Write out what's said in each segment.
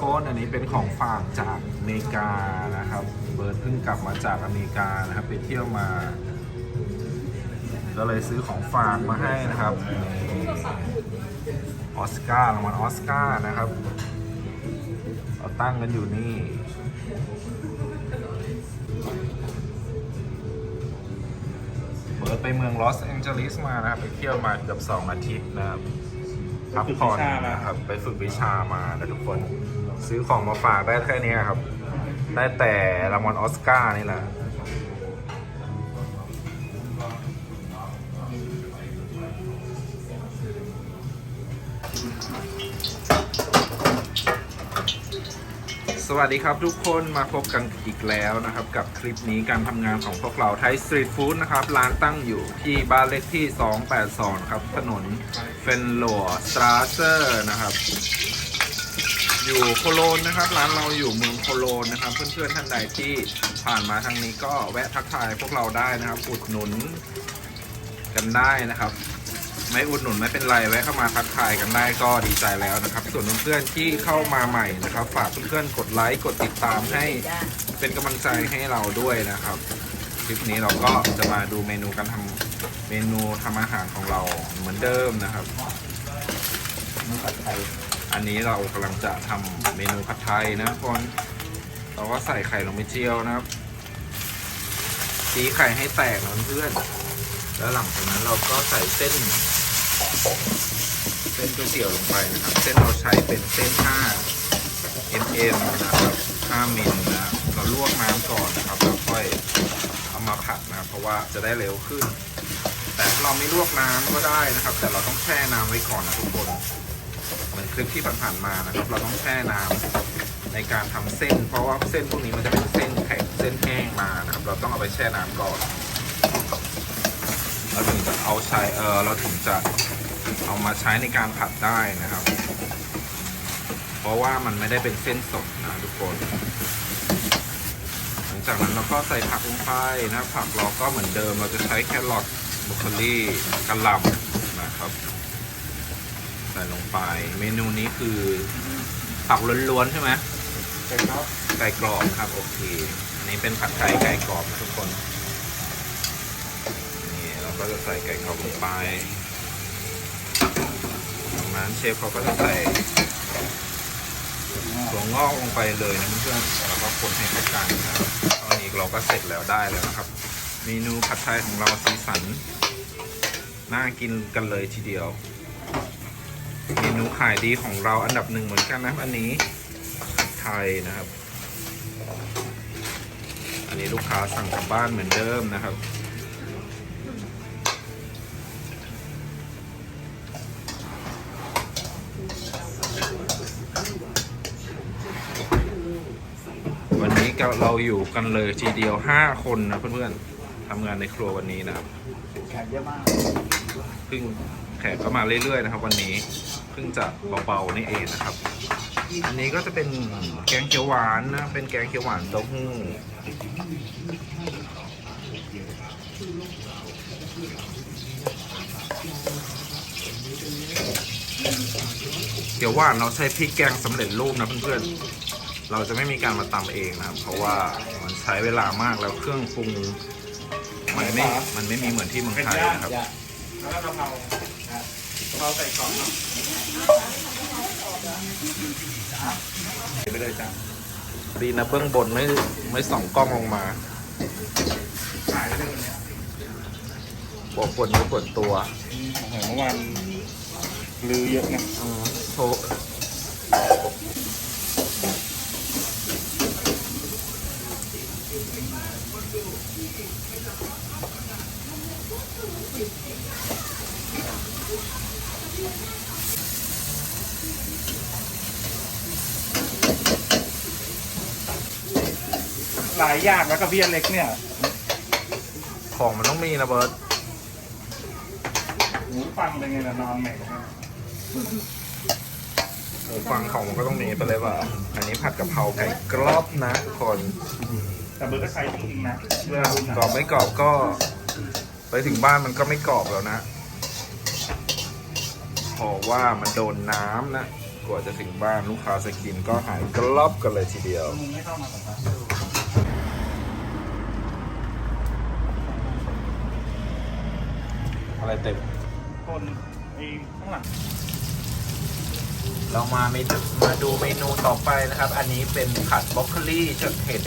คนอันนี้เป็นของฝากจากอเมริกานะครับ เบิร์ดเพิ่งกลับมาจากอเมริกานะครับ ไปเที่ยวมา ก็เลยซื้อของฝากมาให้นะครับออสการ์รางวัลออสการ์นะครับเราตั้งกันอยู่นี่เบิร์ดไปเมืองลอสแองเจลิสมานะครับ ไปเที่ยวมาเกือบสองอาทิตย์นะครับพักผ่อนนะครับ ไปฝึกวิชามานะทุกคน ซื้อของมาฝากได้แค่นี้ครับ ได้แต่รางวัลออสการ์นี่แหละสวัสดีครับทุกคนมาพบกันอีกแล้วนะครับ กับคลิปนี้การทำงานของพวกเราไทยสตรีทฟู้ดนะครับ ร้านตั้งอยู่ที่บ้านเลขที่ 282 ครับ ถนนเฟนโลสตราเซอร์นะครับ อยู่โคโลนนะครับร้านเราอยู่เมืองโคโลนนะครับ เพื่อนๆท่านใดที่ผ่านมาทางนี้ก็แวะทักทายพวกเราได้นะครับ อุดหนุนกันได้นะครับ ไม่อุดหนุนไม่เป็นไรแวะเข้ามาทักทายกันได้ก็ดีใจแล้วนะครับ ส่วนเพื่อนๆที่เข้ามาใหม่นะครับ ฝากเพื่อนๆกดไลค์กดติดตามให้เป็นกำลังใจให้เราด้วยนะครับคลิปนี้เราก็จะมาดูเมนูการทำเมนูทำอาหารของเราเหมือนเดิมนะครับผัดไทย อันนี้เรากำลังจะทำเมนูผัดไทยนะทุกคนเราก็ใส่ไข่ลงไปเจียวนะครับตีไข่ให้แตกนะเพื่อนแล้วหลังจากนั้นเราก็ใส่เส้น เส้นก๋วยเตี๋ยวลงไปนะครับ เส้นเราใช้เป็นเส้น 5 mm นะครับ5มิลนะ เราลวกน้ำก่อนนะครับแล้วค่อยเอามาผัดนะ เพราะว่าจะได้เร็วขึ้น แต่เราไม่ลวกน้ำก็ได้นะครับ แต่เราต้องแช่น้ำไว้ก่อนนะทุกคน คลิปที่ผ่านๆมานะครับ เราต้องแช่น้ำในการทำเส้น เพราะว่าเส้นพวกนี้มันจะเป็นเส้นแข็งเส้นแห้งมานะครับ เราต้องเอาไปแช่น้ำก่อน เราถึงจะเอาใช้เออเราถึงจะเอามาใช้ในการผัดได้นะครับ เพราะว่ามันไม่ได้เป็นเส้นสดนะทุกคน หลังจากนั้นเราก็ใส่ผักลงไปนะผักเราก็เหมือนเดิม เราจะใช้แครอทบรอกโคลีกระหล่ำนะครับ ส่ลงไป เมนูนี้คือผักล้วนๆใช่ไหมไก่ทอดไก่กรอบครับโอเค อันนี้เป็นผัดไทยไก่กรอบนะทุกคน นี่เราก็จะใส่ไก่กรอบลงไปจากนั้นเชฟเขาก็จะใส่ถั่วงอกลงไปเลยนะเพื่อนๆแล้วก็คนให้เข้ากันนะครับตอนนี้เราก็เสร็จแล้วได้แล้วนะครับ เมนูผัดไทยของเราสีสันน่ากินกันเลยทีเดียว นูขายดีของเราอันดับหนึ่งเหมือนกันนะครับ อันนี้ผัดไทยนะครับ อันนี้ลูกค้าสั่งกลับบ้านเหมือนเดิมนะครับวันนี้ก็เราอยู่กันเลยทีเดียว 5 คนนะเพื่อนๆทำงานในครัววันนี้นะครับแขกเยอะมากเพิ่งแขกก็มาเรื่อยๆนะครับ วันนี้เพิ่งจะเบาๆนี่เองนะครับ อันนี้ก็จะเป็นแกงเขียวหวานนะ เป็นแกงเขียวหวานเต้าหู้เขียวหวานเราใช้พริกแกงสำเร็จรูปนะเพื่อนๆ เราจะไม่มีการมาตำเองนะครับ เพราะว่ามันใช้เวลามากแล้วเครื่องปรุงมันไม่ มันไม่มีเหมือนที่เมืองไทยนะครับแล้วกะเพรากะเพราใส่กล่องเนาะ ไปเลยจ้ะดีนะเบื้องบนไม่ไม่ส่องกล้องลงมาขายได้เลยวันเนี้ยบอกปวดเนื้อปวดตัวโอ้โหเมื่อวานลือเยอะนะอืมโทร ลายอย่างแล้วก็เบี้ยเล็กเนี่ยของมันต้องมีนะเบิร์ตหูฟังเป็นไงล่ะนอนไหนกันเนี่ยหูฟังของมันก็ต้องมีไปเลยว่าอันนี้ผัดกะเพราไก่กรอบนะทุกคนแต่เบอร์ก็ใช้จริงๆนะเวลาดูหนังกรอบไม่กรอบก็ ไปถึงบ้านมันก็ไม่กรอบแล้วนะเพราะว่ามันโดนน้ำนะกว่าจะถึงบ้านลูกค้าจะกินก็หายกรอบกันเลยทีเดียว มึงไม่เข้ามาสัมภาษณ์ อะไรเต็มคนไอ้ข้างหลังเรามาเมนูมาดูเมนูต่อไปนะครับ อันนี้เป็นผัดบรอกโคลีเชิดเห็ด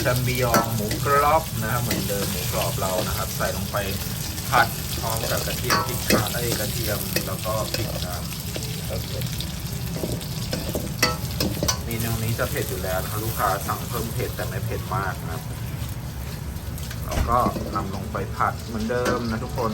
แชมบิยองหมูกรอบนะครับเหมือนเดิมหมูกรอบเรานะครับ ใส่ลงไปผัดพร้อมกับกระเทียมพริกขาไอ้กระเทียมแล้วก็พริกนะครับเมนูนี้จะเผ็ดอยู่แล้วนะครับลูกค้าสั่งเพิ่มเผ็ดแต่ไม่เผ็ดมากนะครับเราก็นำลงไปผัดเหมือนเดิมนะทุกคน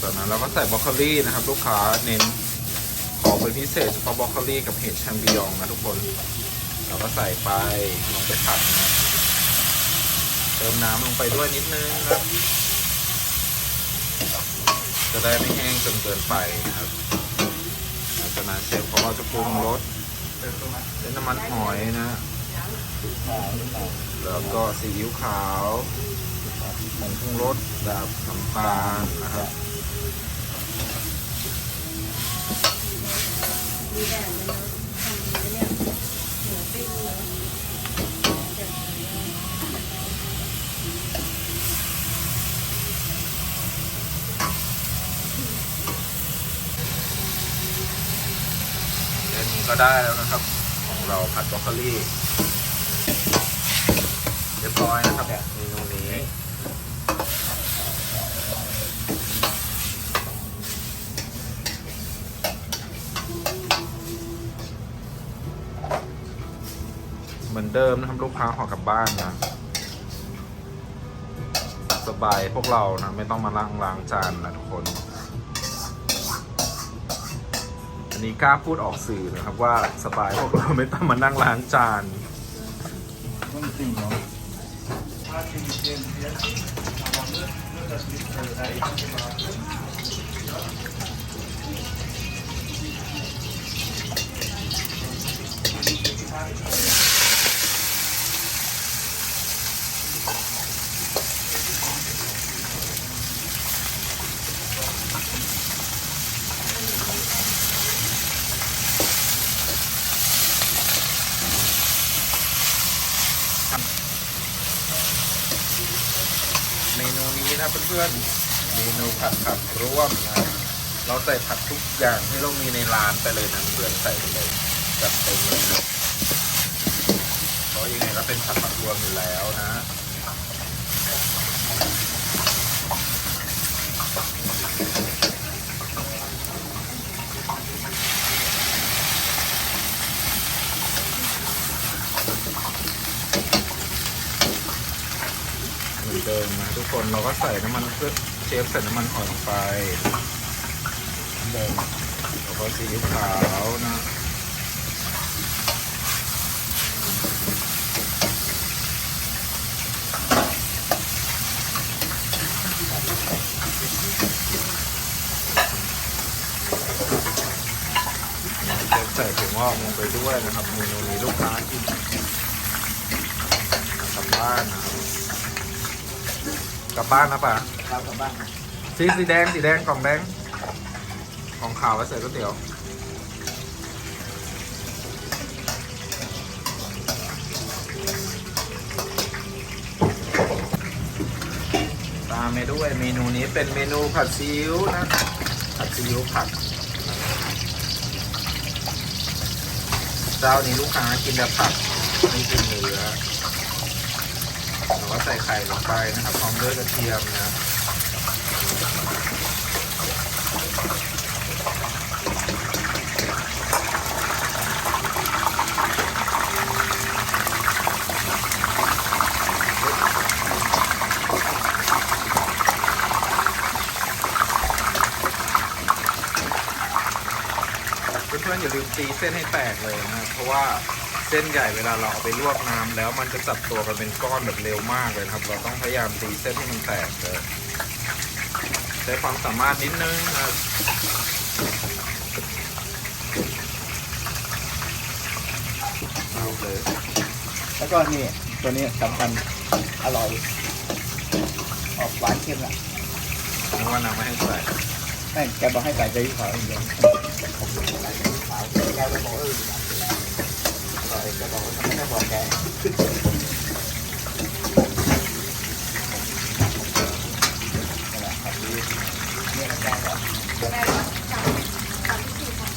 จากนั้นเราก็ใส่บรอกโคลีนะครับ ลูกค้าเน้นขอเป็นพิเศษเฉพาะบรอกโคลีกับเห็ดแชมปิญองนะทุกคน เราก็ใส่ไปลงไปผัดนะเติมน้ำลงไปด้วยนิดนึงนะ จะได้ไม่แห้งจนเกินไปนะครับหลังจากนั้นเชฟเขาก็จะปรุงรสเติมตรงนั้นด้วยน้ำมันหอยนะ แล้วก็ซีอิ๊วขาวผงปรุงรสแบบน้ำตาลนะครับดีแดดเลยเนาะทำไอ้เนี่ยหมูปิ้งเนาะเดี๋ยว แค่นี้ ก็ได้แล้วนะครับ ของเราผัดบรอกโคลีเรียบร้อยนะครับเมนูนี้เหมือนเดิมนะครับลูกค้าห่อกลับบ้านนะ สบายพวกเรานะ ไม่ต้องมาล้างล้างจานนะทุกคน นี้กล้าพูดออกสื่อนะครับว่าสบายพวกเราไม่ต้องมานั่งล้างจานต้องจริงเนาะถ้าจริงเย็นเย็นทำเลือดเลือดจะติดเออได้ที่มา เนูนี้นะเพื่อนๆเมนูผัดผักร่วมนะเราใส่ผักทุกอย่างที่เรามีในร้านไปเลยนะเพื่อนใส่ไปเลยจัดเต็มเลยนะเพราะยังไงก็เป็นผัดผักรวมอยู่แล้วนะ เหมือนเดิมนะทุกคนเราก็ใส่น้ำมันเพื่อเชฟใส่น้ำมันหอยลงไปเหมือนเดิมแล้วก็ซีอิ๊วขาวนะเชฟใส่ถั่วงอกลงไปด้วยนะครับเมนูนี้ลูกค้ากินกลับบ้านนะครับ กลับบ้านนะป่ะเรากลับบ้านสีสีแดงสีแดงกล่องแดงกล่องขาวไว้ใส่ก๋วยเตี๋ยว ตามไปด้วยเมนูนี้เป็นเมนูผัดซีอิ๊วนะ ผัดซีอิ๊วผัดเจ้านี้ลูกค้ากินแต่ผักไม่กินเนื้อเรา ก็ใส่ไข่ลงไปนะครับพร้อมด้วยกระเทียมนะเพื่อนๆอย่าลืมตีเส้นให้แตกเลยนะเพราะว่า เส้นใหญ่เวลาเราเอาไปลวกน้ำแล้วมันจะจับตัวกันเป็นก้อนแบบเร็วมากเลยครับ เราต้องพยายามตีเส้นให้มันแตกเลยใช้ความสามารถนิดนึงครับเอาเลยแล้วก็นี่ตัวนี้สำคัญอร่อย ออกหวานเค็มอะนึกว่าน้ำไม่ให้ใส่แม่แกบอกให้ใส่ใจขาวอย่างเดียวผมใส่ใจขาวแกบอกเออ อร่อยแกบอกว่าไม่ได้บอกแกนั่นแหละครับเนี่ยนะแกเหรอแม่ว่าสามสามที่สี่ค่ะ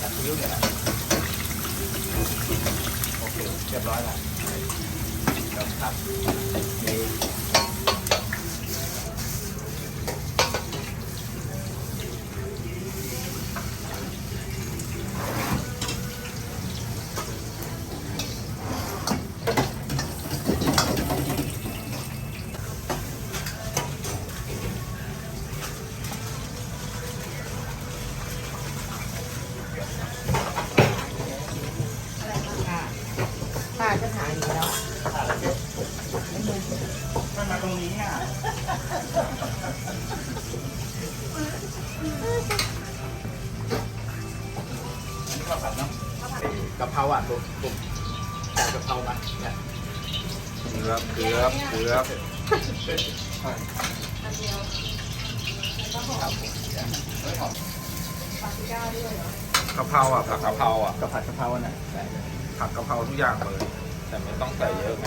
ตัดคิ้วเนี่ยนะโอเคเรียบร้อยละครับ ข้าวผัดเนาะไอ้กะเพราอะผมผมจ่ายกะเพรามาเนี่ยเกือบเกือบเกือบอันเดียวแล้วก็หอครับมผมเนี่ยเฮ้ยหอมปาปริก้าด้วยเหรอกะเพราอะผักกะเพราอะกะผัดกะเพราน่ะใส่เลยผักกะเพราทุกอย่างเลย แต่ไม่ต้องใส่เยอะไง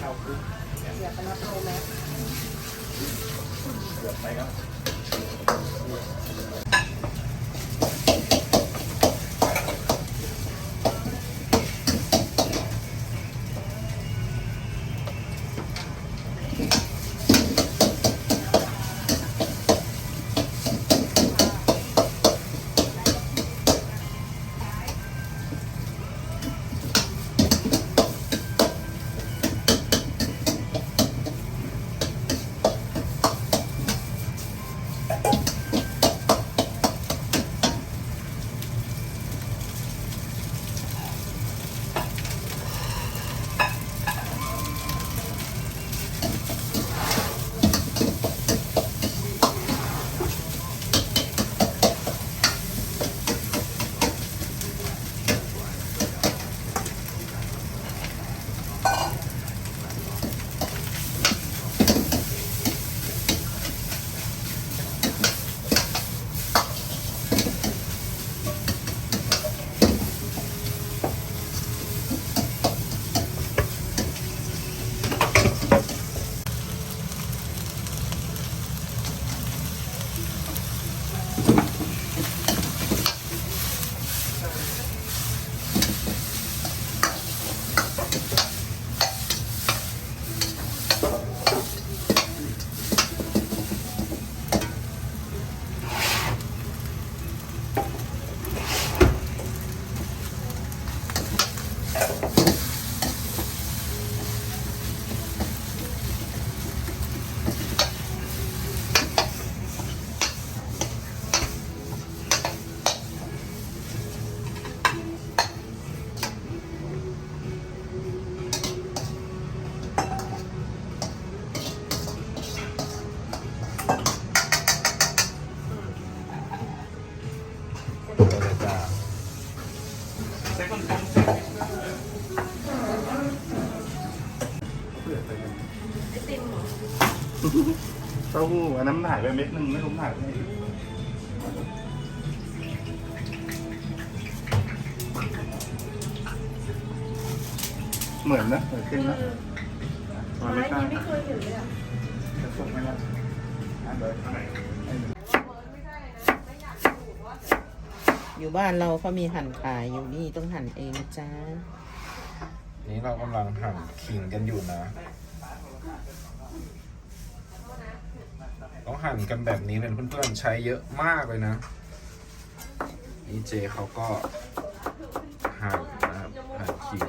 ข้าวคลุกเดี๋ยวไปรับโลแม็กเกือบไปครับ เาหู้อันนั้นถ่ายไปเม็ดหนึ่งไม่รู้ถ่ายไปไหนเหมือนนะเหมือนขึ้นนะไม้นี้ไม่เคยเห็นเลยอะจะส่งไหมนะอะเดี๋ยวข้างไหนอยู่บ้านเราเขามีหั่นขายอยู่นี่ต้องหั่นเองนะจ้า นี่เรากำลังหั่นขิงกันอยู่นะ ต้อง หั่นกันแบบนี้เลยเพื่อนๆใช้เยอะมากเลยนะ นี่เจเขาก็หั่นนะครับหั่นขิง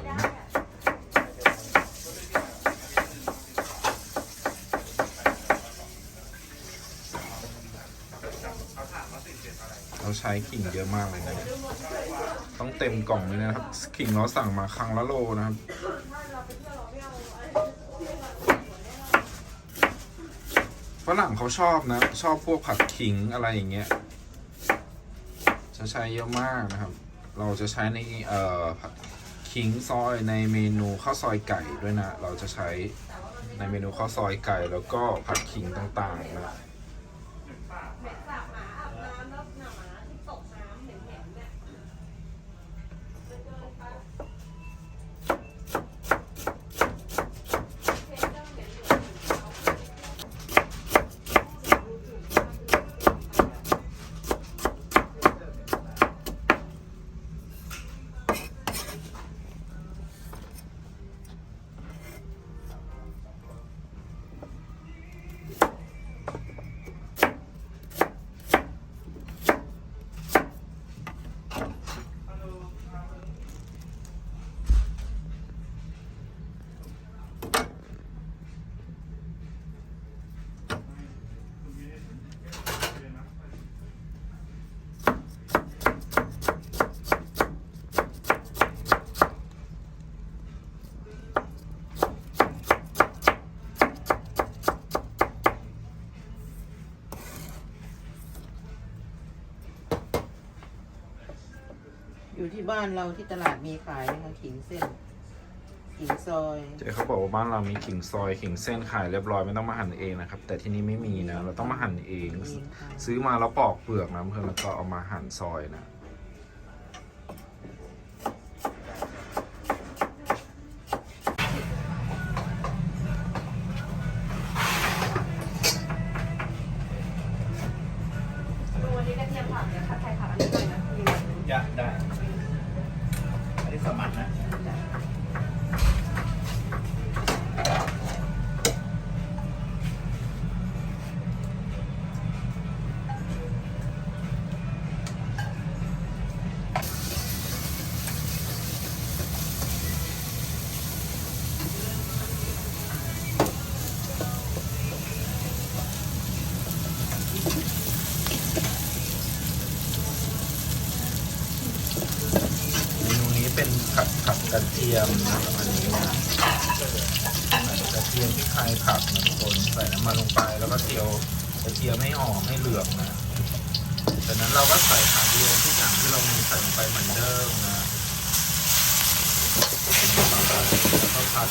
เราใช้ขิงเยอะมากเลยนะ ต้องเต็มกล่องเลยนะครับ ขิงเราสั่งมาครั้งละโลนะครับ ถ้าเราไป ฝรั่งเขาชอบนะ ชอบพวกผัดขิงอะไรอย่างเงี้ยจะใช้เยอะมากนะครับ เราจะใช้ในเอ่อผัดขิงซอยในเมนูข้าวซอยไก่ด้วยนะ เราจะใช้ในเมนูข้าวซอยไก่แล้วก็ผัดขิงต่างๆนะ บ้านเราที่ตลาดมีขายนะคะขิงเส้น ขิงซอย เจ๊เขาบอกว่าบ้านเรามีขิงซอยขิงเส้นขายเรียบร้อยไม่ต้องมาหั่นเองนะครับ แต่ที่นี่ไม่มีนะ เราต้องมาหั่นเองเองค่ะซื้อมาแล้วปอกเปลือกนะเพื่อนแล้วก็เอามาหั่นซอยนะ กระเทียมนะมาณนี้นะกระเทียมพริกไทยผักนะทุกคนใส่น้ำมันลงไปแล้วก็เจียวกระเทียมให้หอมให้เหลืองนะจากนั้นเราก็ใส่ผักรวมทุกอย่างที่เรามีใส่ลงไปเหมือนเดิมนะแล้วก็ผัด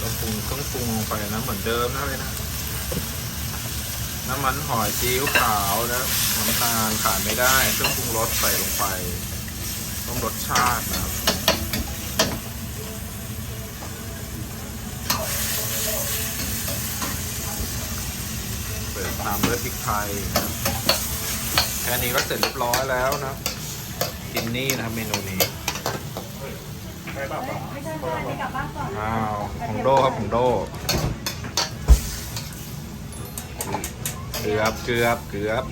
ก็ปรุงเครื่องปรุงลงไปนะ เหมือนเดิมนะเลยนะ น้ำมันหอยซีอิ๊วขาวนะน้ำตาลขาดไม่ได้เครื่องปรุงรสใส่ลงไปต้องรสชาตินะครับเปิดตามด้วยพริกไทยนะครับแค่นี้ก็เสร็จเรียบร้อยแล้วนะกินนี่นะครับเมนูนี้ได้ป่ะป่ะไม่ใช่ค่ะนี่กลับบ้านก่อนอ้าวของโดครับของโด กือบเกือบเกือบ